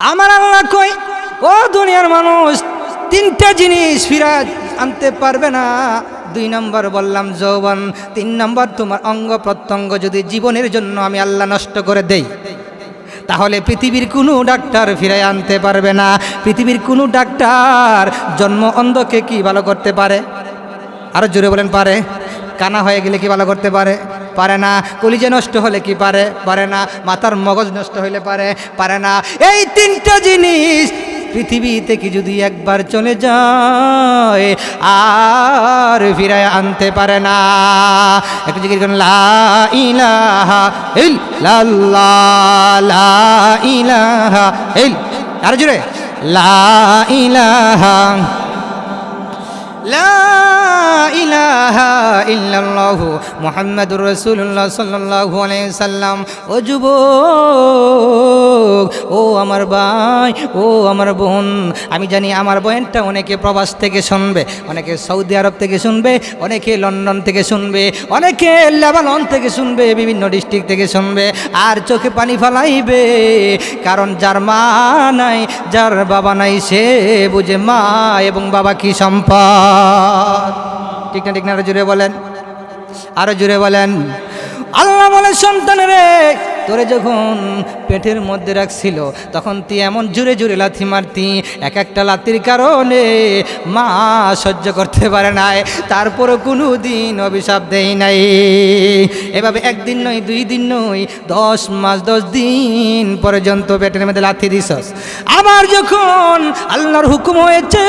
আমার আল্লাহ কই? ও দুনিয়ার মানুষ, তিনটা জিনিস ফিরাত আনতে পারবে না। দুই নম্বর বললাম, যৌবন। তিন নম্বর, তোমার অঙ্গ প্রত্যঙ্গ যদি জীবনের জন্য আমি আল্লাহ নষ্ট করে দেই, তাহলে পৃথিবীর কোনো ডাক্তার ফিরাই আনতে পারবে না। পৃথিবীর কোনো ডাক্তার জন্ম অন্ধকে কি ভালো করতে পারে? আরও জোরে বলেন, পারে। কানা হয়ে গেলে কি ভালো করতে পারে? পারে না, কলিজে নষ্ট হলে কি পারে? পারে না, মাথার মগজ নষ্ট হইলে পারে? পারে না। এই তিনটা জিনিস পৃথিবী থেকে যদি একবার চলে যায়, আর ফিরায় আনতে পারে না। একটু জিজ্ঞেস করেন, লা ইলাহা ইল্লাল্লাহ, লা ইলাহা ইল, আর জুড়ে লা ইলাহা, লা ইল্লাল্লাহু মুহাম্মাদুর রাসূলুল্লাহ সাল্লাল্লাহু আলাইহি সাল্লাম। ও যুবক, ও আমার ভাই, ও আমার বোন, আমি জানি আমার বোনটা অনেকে প্রবাস থেকে শুনবে, অনেকে সৌদি আরব থেকে শুনবে, অনেকে লন্ডন থেকে শুনবে, অনেকে লেবানন থেকে শুনবে, বিভিন্ন ডিস্ট্রিক্ট থেকে শুনবে, আর চোখে পানি ফালাইবে, কারণ যার মা নাই, যার বাবা নাই, সে বুঝে মা এবং বাবা কি সম্পদ। ঠিক না ঠিক না জুড়ে বলেন। আরও জুড়ে বলেন। আল্লাহ বলে সন্তান রে, তোরে যখন পেটের মধ্যে রাখছিল, তখন তুই এমন জুড়ে জুড়ে লাথি মারতি, এক একটা লাথির কারণে মা সহ্য করতে পারে নাই, তারপরও কোনো দিন অভিশাপ দেই নাই। এভাবে একদিন নয়, দুই দিন নয়, দশ মাস, দশ দিন পর্যন্ত পেটের মধ্যে লাথি দিছস। আবার যখন আল্লাহর হুকুম হয়েছে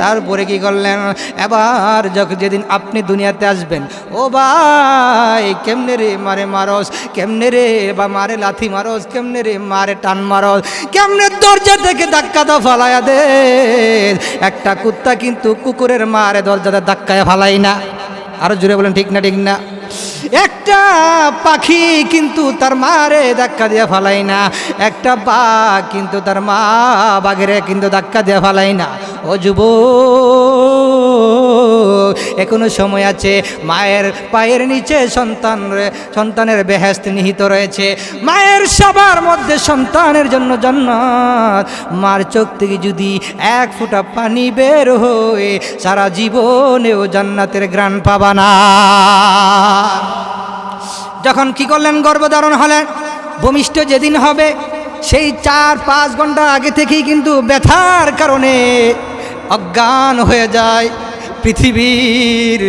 তারপরে কি করলেন? এবার যখন যেদিন আপনি দুনিয়াতে আসবেন, ও ভাই, কেমনে রে মারে মারস? কেমনে রে বা মারে লাথি মারস? কেমনে রে মারে টান মারস? কেমনে দরজা থেকে ধাক্কা দা ফালাইয়া দে? একটা কুত্তা কিন্তু কুকুরের মারে দরজাতে ধাক্কায় ফালাই না। আরও জুড়ে বলেন, ঠিক না ঠিক না? একটা পাখি কিন্তু তার মারে ধাক্কা দিয়ে ফালাই না। একটা বাঘ কিন্তু তার মা বাঘেরে কিন্তু ধাক্কা দিয়ে ফালাই না। যুব এখনও সময় আছে। মায়ের পায়ের নিচে সন্তান সন্তানের বেহেস্ত নিহিত রয়েছে। মায়ের সবার মধ্যে সন্তানের জন্য জান্নাত। মার চোখ থেকে যদি এক ফোঁটা পানি বের হয়ে, সারা জীবনেও জান্নাতের গ্রাণ পাবা না। যখন কি করলেন, গর্ভধারণ হলেন, ভূমিষ্ঠ যেদিন হবে, সেই চার পাঁচ ঘণ্টা আগে থেকেই কিন্তু ব্যথার কারণে অজ্ঞান হয়ে যায়। পৃথিবীর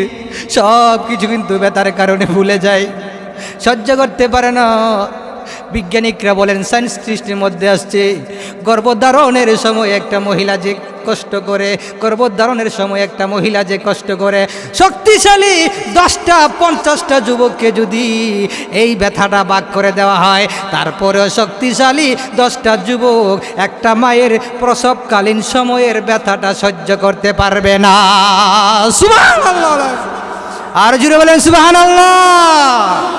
সব কিছু কিন্তু ব্যথার কারণে ভুলে যায়। সহ্য করতে পারে না। বিজ্ঞানিকরা বলেন, সায়েন্স সৃষ্টির মধ্যে আসছে। গর্ভধারণের সময় একটা মহিলা যে কষ্ট করে, গর্ভধারণের সময় একটা মহিলা যে কষ্ট করে, শক্তিশালী দশটা, পঞ্চাশটা যুবককে যদি এই ব্যথাটা বাক করে দেওয়া হয়, তারপরেও শক্তিশালী দশটা যুবক একটা মায়ের প্রসবকালীন সময়ের ব্যথাটা সহ্য করতে পারবে না। আর জুড়ে বলেন সুবাহান আল্লাহ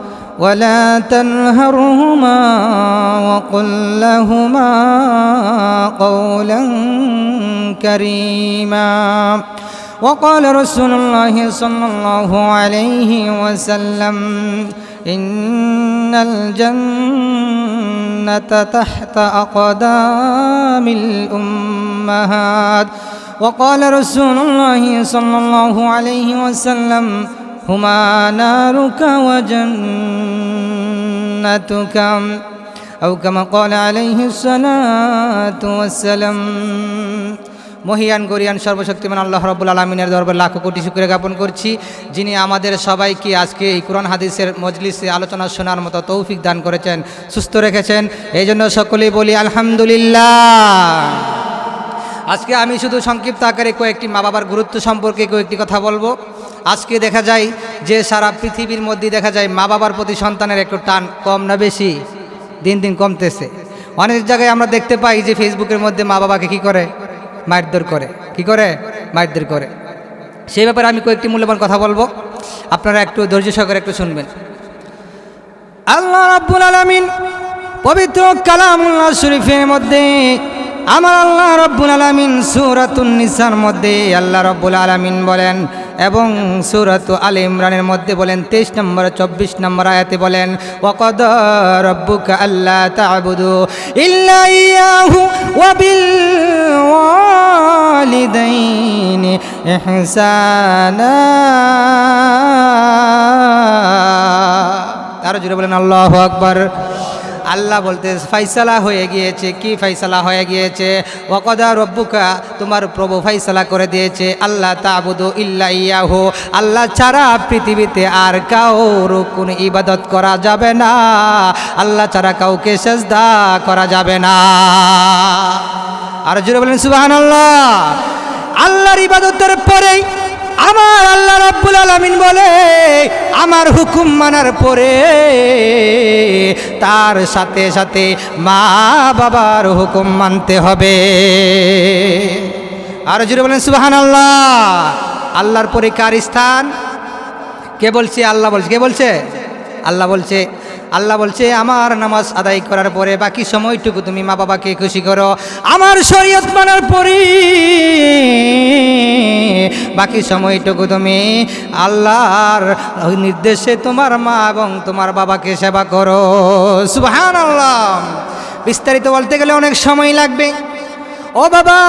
ولا تنهرهما وقل لهما قولا كريما. وقال رسول الله صلى الله عليه وسلم إن الجنة تحت أقدام الأمهات. وقال رسول الله صلى الله عليه وسلم هما نارك وجنتك أو كما قال عليه الصلاة والسلام মহিয়ান গরিয়ান সর্বশক্তিমান আল্লাহ রব্বুল আলমিনের দরবার লাখো কোটি শুক্রিয়া জ্ঞাপন করছি যিনি আমাদের সবাইকে আজকে এই কোরআন হাদিসের মজলিসে আলোচনা শোনার মতো তৌফিক দান করেছেন সুস্থ রেখেছেন এই জন্য সকলেই বলি আলহামদুলিল্লাহ আজকে আমি শুধু সংক্ষিপ্ত আকারে কয়েকটি মা বাবার গুরুত্ব সম্পর্কে কয়েকটি কথা বলবো আজকে দেখা যায় যে সারা পৃথিবীর মধ্যে দেখা যায় মা বাবার প্রতি সন্তানের একটু টান কম না বেশি, দিন দিন কমতেছে। অনেক জায়গায় আমরা দেখতে পাই যে ফেসবুকের মধ্যে মা বাবাকে কি করে? মারধর করে। কি করে? মারধর করে। সেই ব্যাপারে আমি কয়েকটি মূল্যবান কথা বলব। আপনারা একটু ধৈর্য সহকারে একটু শুনবেন। আল্লাহ রাব্বুল আলামিন পবিত্র কালামুল্লাহ শরীফের মধ্যে আমার আল্লাহ রব্বুল আলামিন নিসার মধ্যে আল্লাহ রব্বুল আলামিন বলেন এবং সূরাত আল ইমরানের মধ্যে বলেন, তেইশ নম্বর, চব্বিশ নম্বর আয়াতে বলেন, ওয়াকাদ রব্বুকা আল্লাহ তা'বুদু ইল্লা ইয়াহু ওয়া বিল ওয়ালিদাইনি ইহসানা। আরও জুড়ে বলেন, আল্লাহ আকবার। আল্লাহ বলতে, ফাইসালা হয়ে গিয়েছে। কি ফাইসালা হয়ে গিয়েছে? ওকদা রব্বুকা, তোমার প্রভু ফাইসালা করে দিয়েছে। আল্লাহ তাবুদু ইল্লা ইয়াহু, আল্লাহ ছাড়া পৃথিবীতে আর কাউর কোনো ইবাদত করা যাবে না। আল্লাহ ছাড়া কাউকে সেজদা করা যাবে না। আর জুড়ে বলেন সুবাহান আল্লাহ আল্লাহর ইবাদতের পরেই আমার আল্লাহ রাব্বুল আলামিন বলে, আমার হুকুম মানার পরে তার সাথে সাথে মা বাবার হুকুম মানতে হবে। আর জুড়ে বলেন সুবাহান আল্লাহ আল্লাহর পরে কার স্থান? কে বলছে? আল্লাহ বলছে। কে বলছে? আল্লাহ বলছে আল্লাহ বলছে, আমার নামাজ আদায় করার পরে বাকি সময়টুকু তুমি মা বাবাকে খুশি করো। আমার শরীয়ত মানার পরে বাকি সময়টুকু তুমি আল্লাহর নির্দেশে তোমার মা এবং তোমার বাবাকে সেবা করো। সুবহান আল্লাহ বিস্তারিত বলতে গেলে অনেক সময় লাগবে। ও বাবা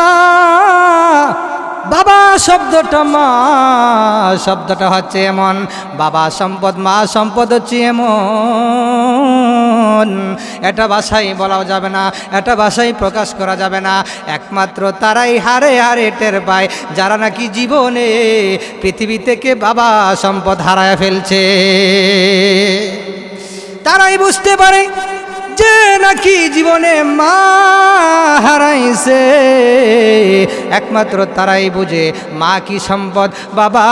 বাবা, শব্দটা মা, শব্দটা হচ্ছে এমন। বাবা, সম্পদ মা, সম্পদ হচ্ছে এমন। এটা ভাষায় বলাও যাবে না, এটা ভাষায় প্রকাশ করা যাবে না। একমাত্র তারাই হারে হারে টের পায়, যারা নাকি জীবনে পৃথিবী থেকে বাবা, সম্পদ হারায় ফেলছে। তারাই বুঝতে পারে যে নাকি জীবনে মা হারাইছে একমাত্র তারাই বুঝে মা কি সম্পদ, বাবা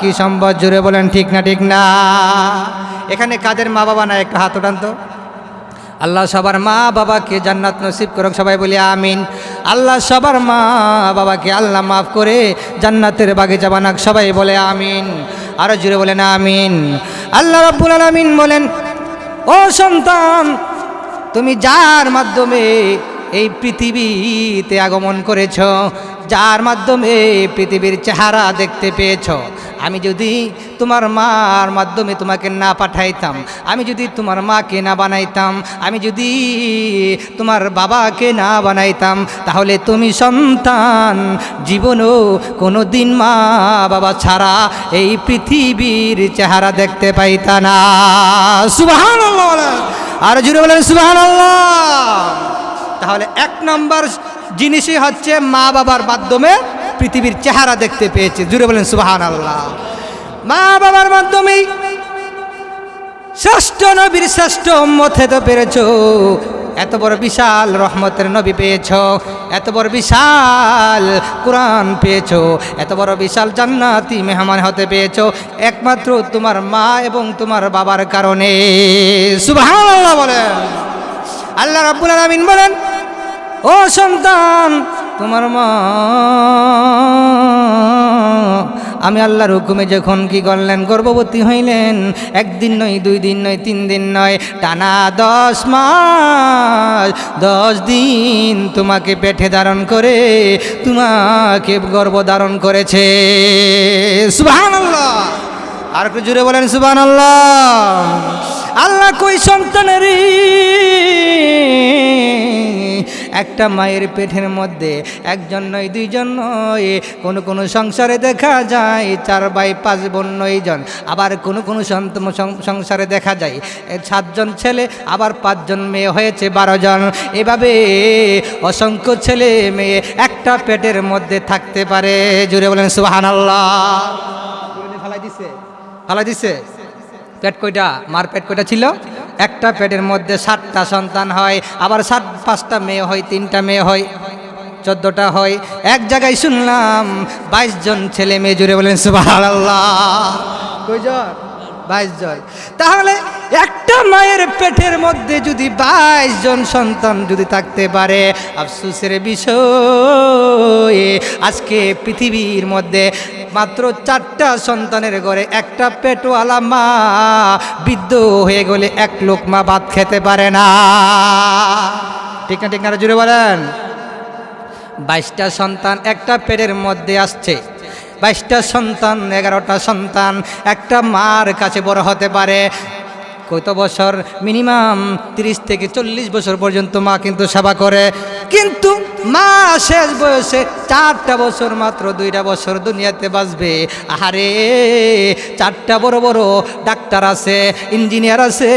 কি সম্পদ জুড়ে বলেন ঠিক না ঠিক না। এখানে কাদের মা বাবা না একটা হাত উঠান তো। আল্লাহ সবার মা বাবাকে জান্নাত নসিব করুক, সবাই বলি আমিন। আল্লাহ সবার মা বাবাকে আল্লাহ মাফ করে জান্নাতের বাগিচা বানাক, সবাই বলে আমিন। আরও জুড়ে বলেন আমিন। আল্লাহ রব্বুল আলামিন বলেন, ও সন্তান, তুমি যার মাধ্যমে এই পৃথিবীতে আগমন করেছ, যার মাধ্যমে পৃথিবীর চেহারা দেখতে পেয়েছ। আমি যদি তোমার মার মাধ্যমে তোমাকে না পাঠাইতাম, আমি যদি তোমার মাকে না বানাইতাম, আমি যদি তোমার বাবাকে না বানাইতাম, তাহলে তুমি সন্তান, জীবনও কোনো দিন মা বাবা ছাড়া এই পৃথিবীর চেহারা দেখতে পাইতা না। সুবাহান আর জুড়ে বলেন সুবাহান তাহলে এক নম্বর জিনিসই হচ্ছে মা বাবার মাধ্যমে পৃথিবীর চেহারা দেখতে পেয়েছে। জুড়ে বলেন সুবাহান আল্লাহ মা বাবার মাধ্যমেই শ্রেষ্ঠ নবীর শ্রেষ্ঠ উম্মত হতে পেরেছ। এত বড় বিশাল রহমতের নবী পেয়েছ। এত বড় বিশাল কোরআন পেয়েছ। এত বড় বিশাল জান্নাতি মেহমান হতে পেয়েছ একমাত্র তোমার মা এবং তোমার বাবার কারণে। সুবহানাল্লাহ বলেন। আল্লাহ রাব্বুল আলামিন বলেন ও সন্তান, তোমার মা, আমি আল্লাহর হুকুমে যখন কি করলেন, গর্ভবতী হইলেন, একদিন নয়, দুই দিন নয়, তিন দিন নয়, টানা দশ মাস, দশ দিন তোমাকে পেটে ধারণ করে, তোমাকে গর্ভ ধারণ করেছে। আল্লাহ আর একটু জুড়ে বলেন আল্লাহ আল্লাহ কই সন্তানের একটা মায়ের পেটের মধ্যে একজন নয় দুইজন নয় কোনো কোনো সংসারে দেখা যায় চার বাই পাঁচ বোন নয়জন আবার কোনো কোনো সংসারে দেখা যায় সাতজন ছেলে আবার পাঁচজন মেয়ে হয়েছে বারো জন। এভাবে অসংখ্য ছেলে মেয়ে একটা পেটের মধ্যে থাকতে পারে। জুড়ে বলেন সুবাহান আল্লাহ। ফালাই দিছে। ফালাই দিছে। পেট কয়টা? মার পেট কয়টা ছিল? একটা পেটের মধ্যে সাতটা সন্তান হয়, আবার সাত, পাঁচটা মেয়ে হয়, তিনটা মেয়ে হয়, চোদ্দটা হয়। এক জায়গায় শুনলাম বাইশ জন ছেলে মেয়ে জুড়ে বলেন সুবাহ বাইশ জন। তাহলে একটা মায়ের পেটের মধ্যে যদি বাইশ জন সন্তান যদি থাকতে পারে, আফসোসের বিষয়, আজকে পৃথিবীর মধ্যে মাত্র চারটা সন্তানের ঘরে একটা পেটওয়ালা মা, বৃদ্ধ হয়ে গেলে এক লোক মা ভাত খেতে পারে না। ঠিক না ঠিক না জুড়ে বলেন। বাইশটা সন্তান একটা পেটের মধ্যে আসছে। বাইশটা সন্তান, এগারোটা সন্তান, একটা মার কাছে বড় হতে পারে। কত বছর মিনিমাম তিরিশ থেকে চল্লিশ বছর পর্যন্ত মা কিন্তু সেবা করে। কিন্তু মা শেষ বয়সে চারটা বছর মাত্র দুইটা বছর দুনিয়াতে বাঁচবে। আহারে, চারটা বড় বড় ডাক্তার আছে, ইঞ্জিনিয়ার আছে,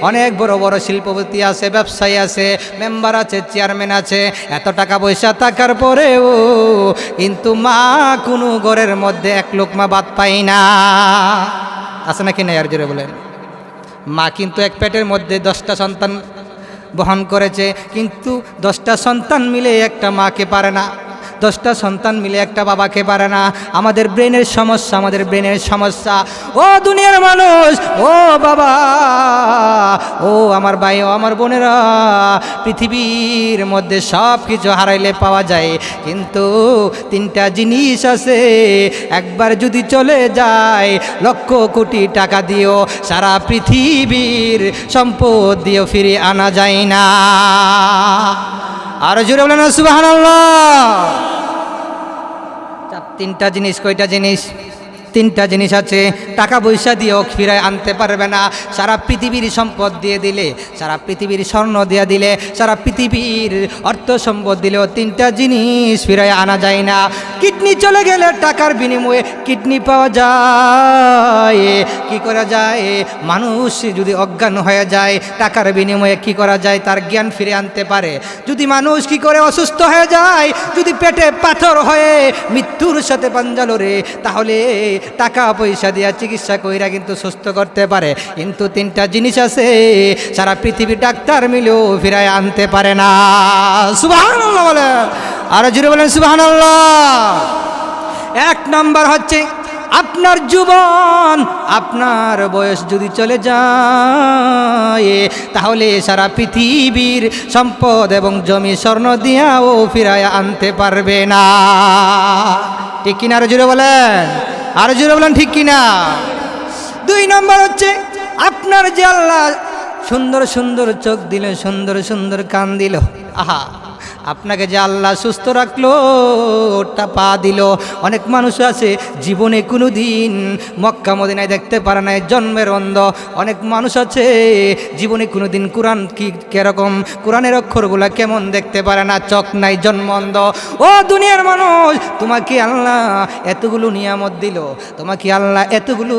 অনেক বড় বড় শিল্পপতি আছে, ব্যবসায়ী আছে, মেম্বার আছে, চেয়ারম্যান আছে, এত টাকা পয়সা থাকার পরেও কিন্তু মা কোনো ঘরের মধ্যে এক লোক মা বাদ পাই না। আছে নাকি না আর জোরে বলেন। মা কিন্তু এক পেটের মধ্যে দশটা সন্তান বহন করেছে, কিন্তু দশটা সন্তান মিলে একটা মাকে পারে না। দশটা সন্তান মিলে একটা বাবাকে পারে না। আমাদের ব্রেনের সমস্যা, আমাদের ব্রেনের সমস্যা। ও দুনিয়ার মানুষ, ও বাবা, ও আমার ভাই, ও আমার বোনেরা, পৃথিবীর মধ্যে সব কিছু হারাইলে পাওয়া যায়। কিন্তু তিনটা জিনিস আছে, একবার যদি চলে যায়, লক্ষ কোটি টাকা দিও সারা পৃথিবীর সম্পদ দিয়েও ফিরে আনা যায় না। আরও জোরে বলেন সুবাহান চার তিনটা জিনিস কয়টা জিনিস? তিনটা জিনিস আছে, টাকা পয়সা দিয়েও ফিরায় আনতে পারবে না। সারা পৃথিবীর সম্পদ দিয়ে দিলে, সারা পৃথিবীর স্বর্ণ দিয়ে দিলে, সারা পৃথিবীর অর্থ সম্পদ দিলেও তিনটা জিনিস ফিরায় আনা যায় না। কিডনি চলে গেলে টাকার বিনিময়ে কিডনি পাওয়া যায়। কি করা যায়? মানুষ যদি অজ্ঞান হয়ে যায়, টাকার বিনিময়ে কি করা যায়? তার জ্ঞান ফিরে আনতে পারে। যদি মানুষ কি করে অসুস্থ হয়ে যায়, যদি পেটে পাথর হয়ে মৃত্যুর সাথে পাঞ্জালরে তাহলে টাকা পয়সা দিয়া চিকিৎসা কইরা কিন্তু সুস্থ করতে পারে। কিন্তু তিনটা জিনিস আছে, সারা পৃথিবীর ডাক্তার মিলেও ফিরায় আনতে পারে না। সুবাহ বলে আরও জুড়ে বলেন সুবাহ এক নম্বর হচ্ছে, আপনার জীবন আপনার বয়স যদি চলে যায়, তাহলে সারা পৃথিবীর সম্পদ এবং জমি স্বর্ণ দিয়াও ফিরায় আনতে পারবে না। ঠিক কিনা আরও জুড়ে বলেন? আরও জোরে বলেন, ঠিক কিনা? দুই নম্বর হচ্ছে, আপনার যে আল্লাহ সুন্দর সুন্দর চোখ দিল সুন্দর সুন্দর কান দিল। আহা। আপনাকে যে আল্লাহ সুস্থ রাখল ওটা পা দিল। অনেক মানুষ আছে, জীবনে কোনো দিন মক্কা মদিনায় দেখতে পারে না জন্মের অন্ধ। অনেক মানুষ আছে, জীবনে কোনো দিন কোরআন কি, কেরকম, কোরআনের অক্ষরগুলা কেমন দেখতে পারে না, চোখ নাই, জন্ম অন্ধ। ও দুনিয়ার মানুষ, তোমাকে আল্লাহ এতগুলো নিয়ামত দিল, তোমাকে আল্লাহ এতগুলো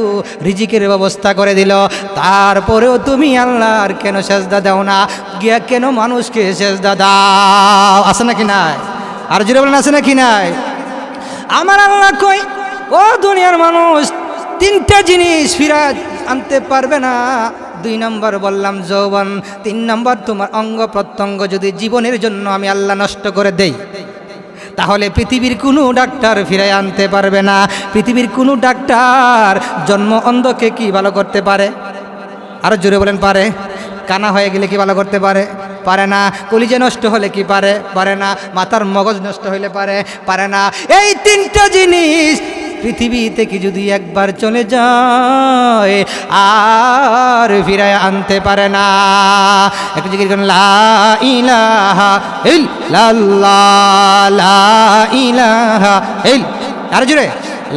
রিজিকের ব্যবস্থা করে দিল। তারপরেও তুমি আল্লাহর কেন সেজদা দাও না? গিয়া কেন মানুষকে সেজদা দাও? আছে নাকি নাই? আর জুড়ে বলেন, আছে নাকি নাই? আমার আল্লাহ কই, ও দুনিয়ার মানুষ, তিনটা জিনিস ফিরা আনতে পারবে না। দুই নম্বর বললাম, যৌবন। তিন নম্বর, তোমার অঙ্গ প্রত্যঙ্গ যদি জীবনের জন্য আমি আল্লাহ নষ্ট করে দেই, তাহলে পৃথিবীর কোনো ডাক্তার ফিরে আনতে পারবে না। পৃথিবীর কোনো ডাক্তার জন্ম অন্ধকে কি ভালো করতে পারে? আরও জোরে বলেন, পারে। কানা হয়ে গেলে কি ভালো করতে পারে? পারে না, কলিজে নষ্ট হলে কি পারে? পারে না, মাথার মগজ নষ্ট হইলে পারে? পারে না। এই তিনটা জিনিস পৃথিবী থেকে যদি একবার চলে যায়, আর ফিরায় আনতে পারে না। একটু জিজ্ঞেস করেন, লা ইলাহা ইল্লাল্লাহ, লা ইলাহা ইল আর জুড়ে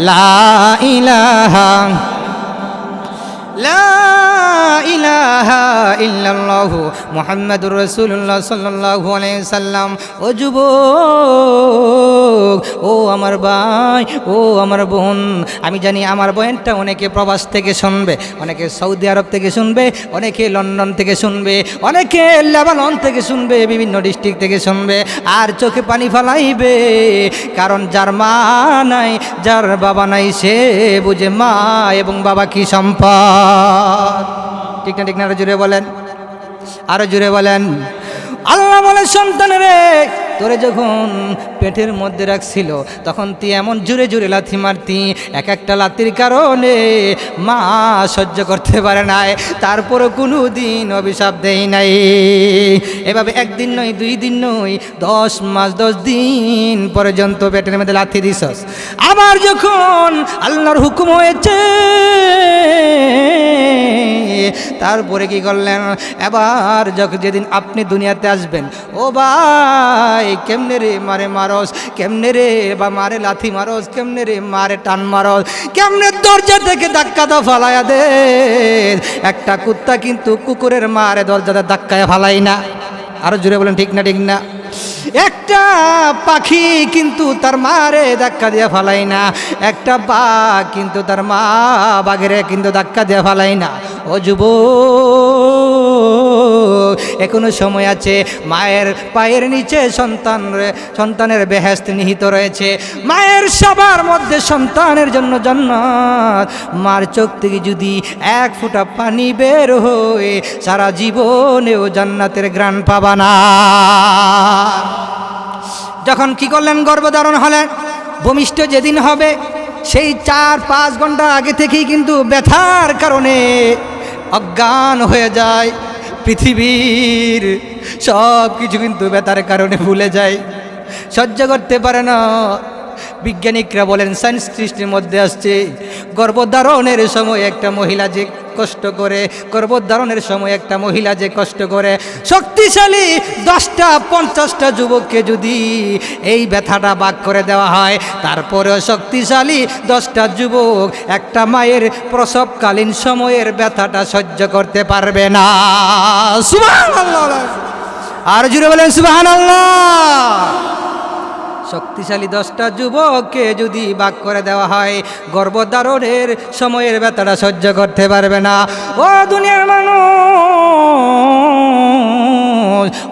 লা ইলাহা লা ইলাহা ইল্লাল্লাহ মুহাম্মাদুর রাসূলুল্লাহ সাল্লাল্লাহু আলাইহি সাল্লাম। ও যুবক, ও আমার ভাই, ও আমার বোন, আমি জানি আমার বোনটা অনেকে প্রবাস থেকে শুনবে, অনেকে সৌদি আরব থেকে শুনবে, অনেকে লন্ডন থেকে শুনবে, অনেকে লেবানন থেকে শুনবে, বিভিন্ন ডিস্ট্রিক্ট থেকে শুনবে, আর চোখে পানি ফালাইবে, কারণ যার মা নাই, যার বাবা নাই, সে বুঝে মা এবং বাবা কি সম্পদ। ঠিক না ঠিক না, আরও জুড়ে বলেন। আরও জুড়ে বলেন। আল্লাহ বলে, সন্তান রে, তোরে যখন পেটের মধ্যে রাখছিল, তখন তুই এমন জুড়ে জুড়ে লাথি মারতি, এক একটা লাথির কারণে মা সহ্য করতে পারে নাই, তারপরও কোনো দিন অভিশাপ দেই নাই। এভাবে একদিন নয়, দুই দিন নয়, দশ মাস, দশ দিন পর্যন্ত পেটের মধ্যে লাথি দিছস। আবার যখন আল্লাহর হুকুম হয়েছে তারপরে কি করলেন? এবার যখন যেদিন আপনি দুনিয়াতে আসবেন, ও ভাই, কেমনে রে মারে মারস, কেমনে রে বা মারে লাথি মারস, কেমনে রে মারে টান মারস, কেমনে দরজা থেকে ধাক্কা দা ফালাইয়া দে। একটা কুত্তা কিন্তু কুকুরের মারে দরজাতে ধাক্কায় ফালাই না। আরও জুড়ে বলেন, ঠিক না ঠিক না? একটা পাখি কিন্তু তার মারে ধাক্কা দিয়ে ফালাই না। একটা বাঘ কিন্তু তার মা বাঘেরে কিন্তু ধাক্কা দিয়ে ফালাই না। ও যুব এখনও সময় আছে। মায়ের পায়ের নিচে সন্তান সন্তানের বেহেস্ত নিহিত রয়েছে। মায়ের সবার মধ্যে সন্তানের জন্য জান্নাত। মার চোখ থেকে যদি এক ফোঁটা পানি বের হয়ে সারা জীবনেও জান্নাতের গ্রাণ পাবা না। যখন কি করলেন? গর্ভধারণ হলেন। ভূমিষ্ঠ যেদিন হবে, সেই চার পাঁচ ঘণ্টা আগে থেকেই কিন্তু ব্যথার কারণে অজ্ঞান হয়ে যায়। পৃথিবীর সব কিছু কিন্তু ব্যথার কারণে ভুলে যায়। সহ্য করতে পারে না। বিজ্ঞানিকরা বলেন সায়েন্স সৃষ্টির মধ্যে আসছে। গর্ভধারণের সময় একটা মহিলা যে কষ্ট করে, গর্ভধারণের সময় একটা মহিলা যে কষ্ট করে, শক্তিশালী দশটা, পঞ্চাশটা যুবককে যদি এই ব্যথাটা বাক করে দেওয়া হয়, তারপরেও শক্তিশালী দশটা যুবক একটা মায়ের প্রসবকালীন সময়ের ব্যথাটা সহ্য করতে পারবে না। সুবহানাল্লাহ। আর জুড়ে বলেন, সুবহানাল্লাহ। শক্তিশালী দশটা যুবককে যদি বাক করে দেওয়া হয়, গর্ভধারণের সময়ের ব্যথাটা সহ্য করতে পারবে না। ও দুনিয়ার মানুষ!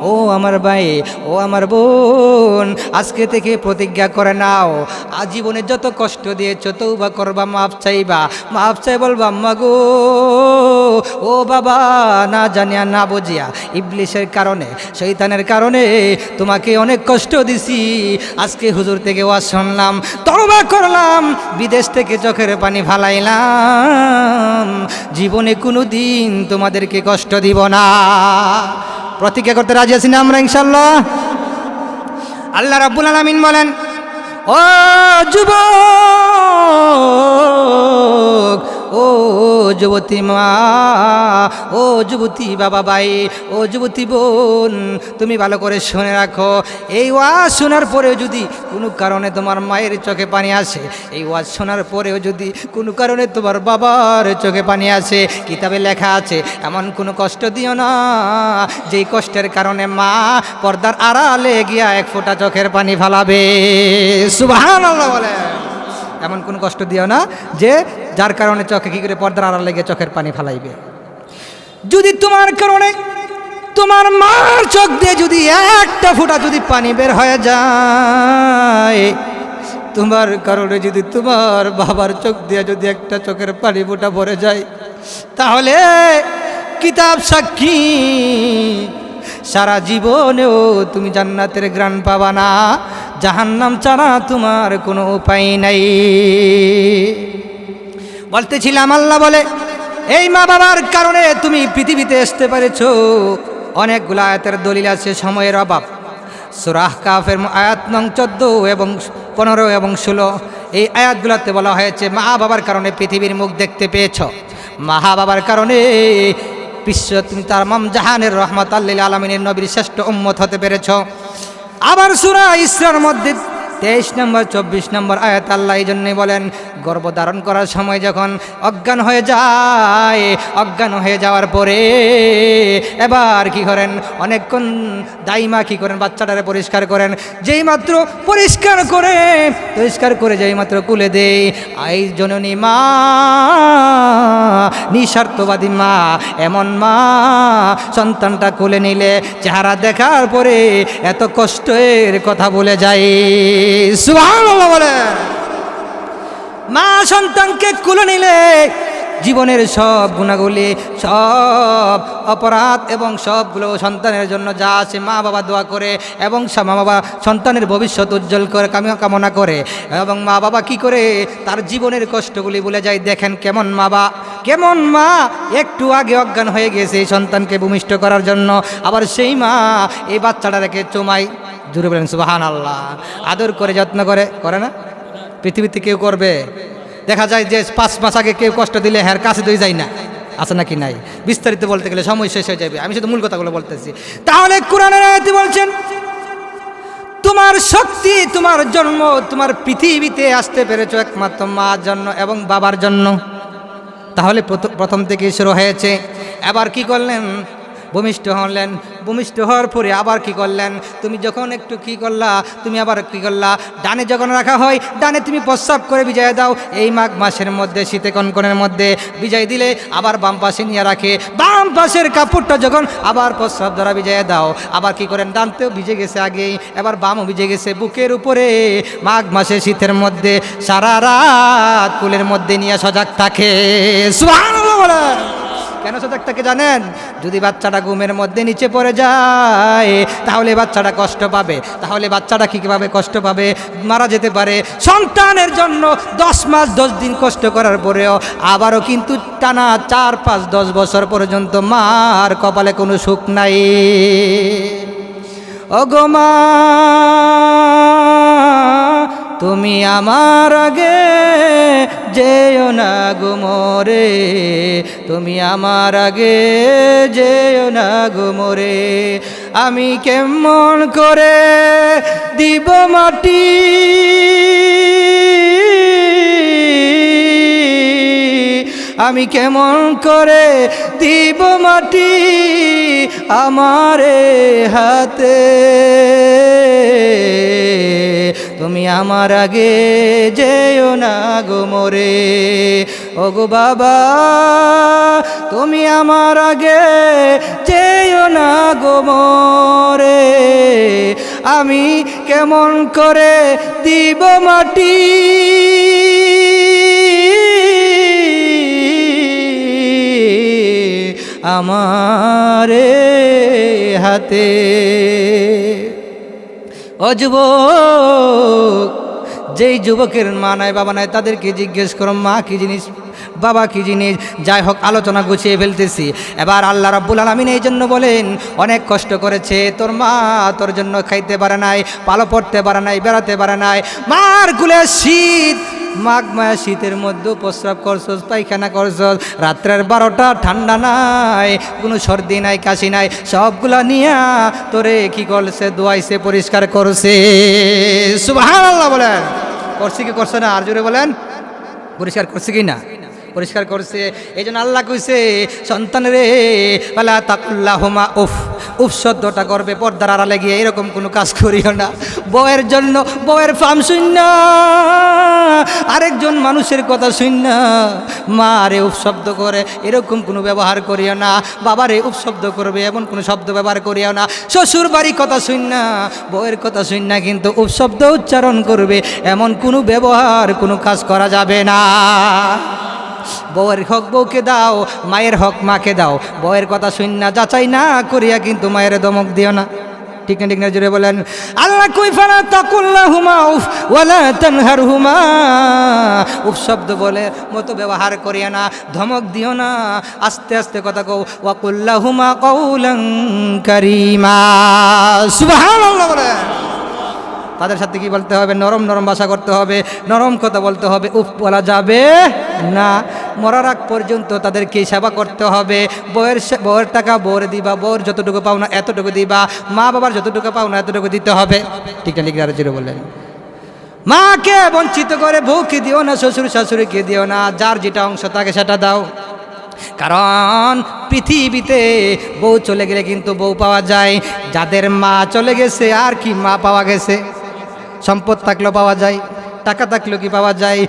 ও আমার ভাই, ও আমার বোন, আজকে থেকে প্রতিজ্ঞা করে নাও। আজীবনে যত কষ্ট দিয়েছ তৌবা করবা, মাফ চাইবা। মাফ চাই বলবা আম্মা গো, ও বাবা, না জানিয়া না বুঝিয়া। ইবলিশের কারণে শৈতানের কারণে তোমাকে অনেক কষ্ট দিছি। আজকে হুজুর থেকে ওয়াজ শুনলাম তরবা করলাম, বিদেশ থেকে চোখের পানি ফালাইলাম। জীবনে কোনো দিন তোমাদেরকে কষ্ট দিব না। প্রতিজ্ঞা করতে রাজি আছি না আমরা ইনশাল্লাহ আল্লাহ রাব্বুল আলামিন বলেন ও যুবক ও যুবতী মা, ও যুবতী বাবা ভাই, ও যুবতী বোন, তুমি ভালো করে শুনে রাখো। এই ওয়াজ শোনার পরেও যদি কোনো কারণে তোমার মায়ের চোখে পানি আসে, এই ওয়াজ শোনার পরেও যদি কোনো কারণে তোমার বাবার চোখে পানি আসে, কিতাবে লেখা আছে, এমন কোনো কষ্ট দিও না। যেই কষ্টের কারণে মা পর্দার আড়ালে গিয়া এক ফোঁটা চোখের পানি ফালাবে। সুবহানাল্লাহ বলে। এমন কোনো কষ্ট দিও না যে যার কারণে চোখে কি করে পর্দার আড়ালে লেগে চোখের পানি ফালাইবে? যদি তোমার কারণে, তোমার মার চোখ দিয়ে যদি একটা ফোঁটা যদি পানি বের হয়ে যায়, তোমার কারণে যদি তোমার বাবার চোখ দিয়ে যদি একটা চোখের পানি ফোঁটা ভরে যায়, তাহলে কিতাব সাক্ষী, সারা জীবনেও তুমি জান্নাতের গ্রাণ পাবা না, জাহান্নাম ছাড়া তোমার কোনো উপায় নাই। বলতেছিলাম, আল্লাহ বলে, এই মা বাবার কারণে তুমি পৃথিবীতে আসতে পেরেছ। অনেকগুলো আয়াতের দলিল আছে সময়ের অভাব। সুরাহ কাফের আয়াত নং চোদ্দ এবং পনেরো এবং ষোলো, এই আয়াতগুলোতে বলা হয়েছে, মা বাবার কারণে পৃথিবীর মুখ দেখতে পেয়েছ। মা বাবার কারণে বিশ্ব তুমি তার মাম জাহানের রহমত আল্লিল আলমিনের নবীর শ্রেষ্ঠ উম্মত হতে পেরেছ। আবার সুরা ইসরার মধ্যে তেইশ নম্বর, চব্বিশ নম্বর আয়াত আল্লাহ এই জন্যই বলেন গর্ভধারণ করার সময় যখন অজ্ঞান হয়ে যায়, অজ্ঞান হয়ে যাওয়ার পরে এবার কি করেন? অনেকক্ষণ দাইমা কি করেন? বাচ্চাটারে পরিষ্কার করেন। যেই মাত্র পরিষ্কার করে পরিষ্কার করে যেই মাত্র কুলে দেয় আই জননী মা, নিঃস্বার্থবাদী মা, এমন মা, সন্তানটা কোলে নিলে চেহারা দেখার পরে এত কষ্টের কথা বলে যায় বলে মা সন্তানকে কুলে নিলে জীবনের সব গুণাগুলি, সব অপরাধ এবং সবগুলো সন্তানের জন্য যা আছে মা বাবা দোয়া করে এবং মা বাবা সন্তানের ভবিষ্যৎ উজ্জ্বল করে কামি- কামনা করে এবং মা বাবা কি করে তার জীবনের কষ্টগুলি বলে যায়, দেখেন কেমন মা বা, কেমন মা একটু আগে অজ্ঞান হয়ে গেছে সন্তানকে ভূমিষ্ঠ করার জন্য। আবার সেই মা এই বাচ্চাটাকে চুমাই জুড়ে বলেন সুবাহান আল্লাহ আদর করে, যত্ন করে করে না? পৃথিবীতে কেউ করবে? দেখা যায় যে পাঁচ মাস আগে কেউ কষ্ট দিলে হ্যার কাছে দুই যায় না। আছে নাকি নাই? বিস্তারিত বলতে গেলে সময় শেষ হয়ে যাবে। আমি শুধু মূল কথাগুলো বলতেছি। তাহলে কোরআনের আয়াতে বলছেন, তোমার শক্তি, তোমার জন্ম, তোমার পৃথিবীতে আসতে পেরেছ একমাত্র মার জন্য এবং বাবার জন্য। তাহলে প্রথ- প্রথম থেকেই শুরু হয়েছে। এবার কি করলেন? ভূমিষ্ঠ হলেন, ভূমিষ্ঠ হওয়ার পরে আবার কি করলেন? তুমি যখন একটু কি করলা, তুমি আবার কি করলা? ডানে যখন রাখা হয়, ডানে তুমি প্রস্রাব করে বিজয় দাও। এই মাঘ মাসের মধ্যে, শীতে কনকনের মধ্যে বিজয় দিলে আবার বাম পাশে নিয়ে রাখে। বাম পাশের কাপড়টা যখন আবার প্রস্রাব দ্বারা বিজয় দাও। আবার কি করেন? ডানতেও ভিজে গেছে আগেই, এবার বামও ভিজে গেছে বুকের উপরে। মাঘ মাসে শীতের মধ্যে সারা রাত কুলের মধ্যে নিয়ে সজাগ থাকে। সুবহানাল্লাহ। কেন সজাগ থাকে জানেন? যদি বাচ্চাটা ঘুমের মধ্যে নিচে পড়ে যায়, তাহলে বাচ্চাটা কষ্ট পাবে। তাহলে বাচ্চাটা কী কীভাবে কষ্ট পাবে? মারা যেতে পারে। সন্তানের জন্য দশ মাস দশ দিন কষ্ট করার পরেও আবারও কিন্তু টানা চার, পাঁচ, দশ বছর পর্যন্ত মার কপালে কোনো সুখ নাই। অগমা তুমি আমার আগে যেও না গো মোরে। তুমি আমার আগে যেও না গো মোরে। আমি কেমন করে দিব মাটি? আমি কেমন করে দিব মাটি আমারে হাতে? তুমি আমার আগে যেও না গো মোরে। ও গো বাবা, তুমি আমার আগে যেও না গো মোরে। আমি কেমন করে দিব মাটি? আমারে হাতে ও যেই যুবকের মা নাই, বাবা নাই, তাদেরকে জিজ্ঞেস করো, মা কি জিনিস, বাবা কি জিনিস, যাই হোক, আলোচনা গুছিয়ে ফেলতেছি। এবার আল্লাহ রাব্বুল আলমিন এই জন্য বলেন, অনেক কষ্ট করেছে, তোর মা তোর জন্য খাইতে পারে নাই পালো পড়তে পারে নাই, বেড়াতে পারে নাই, মার গুলে শীত মাঘ মায়া শীতের মধ্যে প্রস্রাব করছস, পায়খানা করছস, রাত্রের বারোটা, ঠান্ডা নাই, কোনো সর্দি নাই, কাশি নাই, সবগুলা নিয়া তোরে কি করছে দোয়াইছে পরিষ্কার করছে। সুবহান বলেন। করছে কি, করছে না? আর জোরে বলেন। পরিষ্কার করছে কি না? পরিষ্কার করছে। এই জন্য আল্লাহ কইছে, সন্তান রে পালা তাকুল্লাহ হুমা উফ উফ শব্দটা করবে পর্দার আড়ালে গিয়ে এরকম কোনো কাজ করিও না। বউয়ের জন্য, বউয়ের ফার্ম শূন্য, আরেকজন মানুষের কথা শূন্য। মা রে, উফ, শব্দ করে, এরকম কোনো ব্যবহার করিও না। বাবা রে, উফ, শব্দ করবে, এমন কোনো শব্দ ব্যবহার করিও না। শ্বশুর বাড়ি কথা শূন্য, বউয়ের কথা শূন্য, কিন্তু উফ, শব্দ উচ্চারণ করবে। এমন কোনো ব্যবহার, কোনো কাজ করা যাবে না। বউয়ের হক বউকে দাও, মায়ের হক মাকে দাও। বউয়ের কথা শূন্য যাচাই না করিয়া কিন্তু মায়ের দমক দিও না। ঠিক না ঠিক না জুড়ে বলেন, আল্লাহ কই, ফালা তাকুল্লাহ হুমা উফ, ওয়ালা তানহার হুমা উফ, শব্দ বলে মতো ব্যবহার করিয়া না, ধমক দিও না। আস্তে আস্তে কথা কও ওয়াকুল্লাহ হুমা কৌলং কারিমা। সুবহানাল্লাহ বলেন তাদের সাথে কি বলতে হবে? নরম নরম ভাষা করতে হবে, নরম কথা বলতে হবে। উফ, বলা যাবে না, মরার আগ পর্যন্ত তাদেরকে সেবা করতে হবে। বউয়ের বউয়ের টাকা বউরে দিবা, বউর যতটুকু পাও না এতটুকু দিবা, মা বাবার যতটুকু পাও না এতটুকু দিতে হবে। ঠিক না লিখে আরও বললেন মাকে বঞ্চিত করে বউকে দিও না, শ্বশুর শাশুড়িকে দিও না, যার যেটা অংশ থাকে সেটা দাও। কারণ পৃথিবীতে বউ চলে গেলে কিন্তু বউ পাওয়া যায়। যাদের মা চলে গেছে, আর কি মা পাওয়া গেছে? সম্পদ থাকলেও পাওয়া যায়, টাকা থাকলেও কি পাওয়া যায়?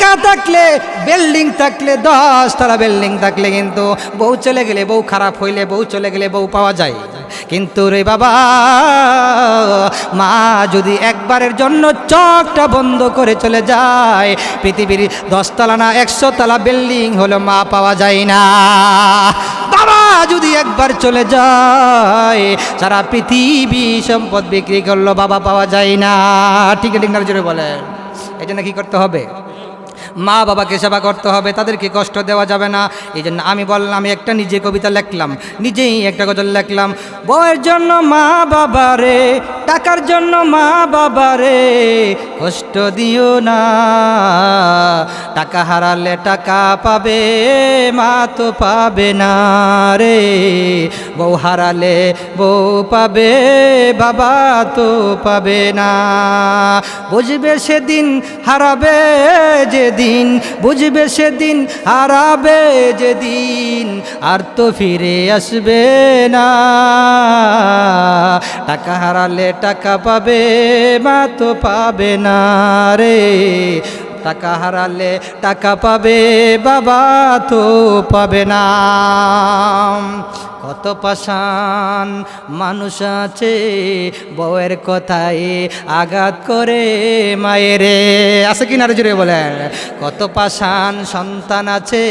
টাকা থাকলে বিল্ডিং থাকলে দশ তলা বিল্ডিং থাকলে কিন্তু বউ চলে গেলে বউ খারাপ হইলে বউ চলে গেলে বউ পাওয়া যায়। কিন্তু রে বাবা, মা যদি একবারের জন্য চোখটা বন্ধ করে চলে যায়, পৃথিবীর দশতলা না একশো তলা বিল্ডিং হলো মা পাওয়া যায় না। বাবা যদি একবার চলে যায়, সারা পৃথিবী সম্পদ বিক্রি করল, বাবা পাওয়া যায় না। ঠিক ঠিক না, জোরে বলেন। এই জন্য কী করতে হবে? মা বাবাকে সেবা করতে হবে, তাদেরকে কষ্ট দেওয়া যাবে না। এই জন্য আমি বললাম আমি একটা নিজে কবিতা লেখলাম, নিজেই একটা গজল লেখলাম। বউয়ের জন্য মা বাবা রে টাকার জন্য মা বাবা রে কষ্ট দিও না। টাকা হারালে টাকা পাবে, মা তো পাবে না রে। বউ হারালে বউ পাবে, বাবা তো পাবে না। বুঝবে সেদিন হারাবে যেদিন, বুঝবে সেদিন হারাবে যেদিন, আর তো ফিরে আসবে না। টাকা হারালে টাকা পাবে, মা তো পাবে না রে। টাকা হারালে টাকা পাবে, বাবা তো পাবে না। কত পাশান মানুষ আছে, বউয়ের কথায় আঘাত করে মায়েরে। আছে কি না জুড়ে বলেন? কত পাশান সন্তান আছে,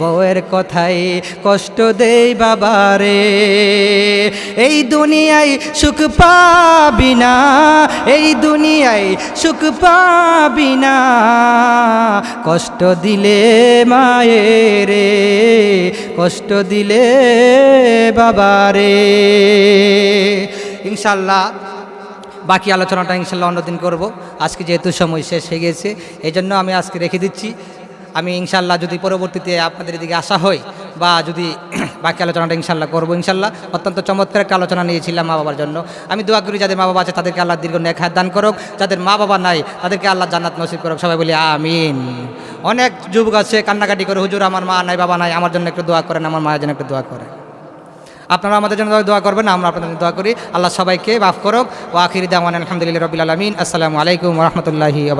বউয়ের কথায় কষ্ট দেই বাবারে। এই দুনিয়ায় সুখ পাবি না, এই দুনিয়ায় সুখ পাবি না, কষ্ট দিলে মায়েরে, কষ্ট দিলে বাবারে। ইনশাল্লাহ, বাকি আলোচনাটা ইনশাল্লাহ অন্যদিন করব। আজকে যেহেতু সময় শেষ হয়ে গেছে এই জন্য আমি আজকে রেখে দিচ্ছি। আমি ইনশাল্লাহ যদি পরবর্তীতে আপনাদের এদিকে আসা হয় বা যদি বাকি আলোচনাটা ইনশাল্লাহ করব, ইনশাল্লাহ অত্যন্ত চমৎকার একটা আলোচনা নিয়েছিলাম মা বাবার জন্য। আমি দোয়া করি যাদের মা বাবা আছে তাদেরকে আল্লাহ দীর্ঘ নেক হায়াত দান করুক, যাদের মা বাবা নাই তাদেরকে আল্লাহ জান্নাত নসিব করুক। সবাই বলি আমিন। অনেক যুবক আছে কান্নাকাটি করে, হুজুর আমার মা নাই, বাবা নাই, আমার জন্য একটু দোয়া করেন, আমার মায়ের জন্য একটু দোয়া করেন। আপনারা আমাদের জন্য দোয়া করবেন, আমরা আপনাদের দোয়া করি। আল্লাহ সবাইকে মাফ করুক। ও আখির দামান আলহামদুলিল্লাহ রবিল আলমিন। আসসালামু আলাইকুম রহমতুল্লাহি